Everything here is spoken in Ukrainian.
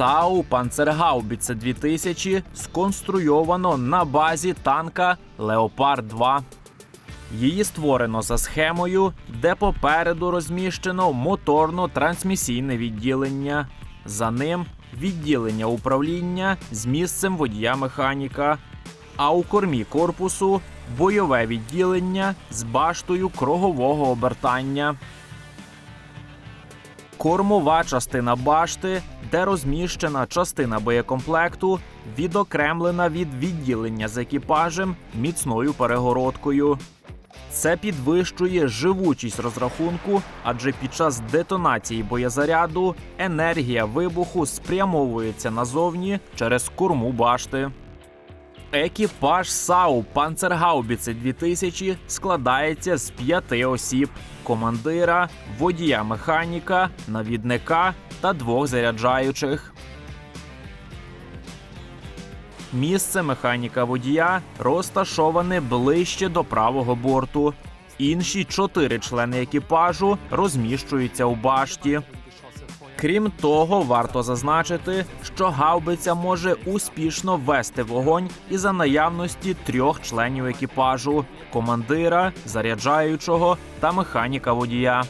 САУ Панцергаубіце 2000 сконструйовано на базі танка Леопард 2. Її створено за схемою, де попереду розміщено моторно-трансмісійне відділення. За ним відділення управління з місцем водія-механіка. А у кормі корпусу бойове відділення з баштою кругового обертання. Кормова частина башти, де розміщена частина боєкомплекту, відокремлена від відділення з екіпажем міцною перегородкою. Це підвищує живучість розрахунку, адже під час детонації боєзаряду енергія вибуху спрямовується назовні через корму башти. Екіпаж САУ Панцергаубіце 2000 складається з п'яти осіб: командира, водія механіка, навідника та двох заряджаючих. Місце механіка водія розташоване ближче до правого борту. Інші чотири члени екіпажу розміщуються у башті. Крім того, варто зазначити, що гаубиця може успішно вести вогонь і за наявності трьох членів екіпажу командира, заряджаючого та механіка водія.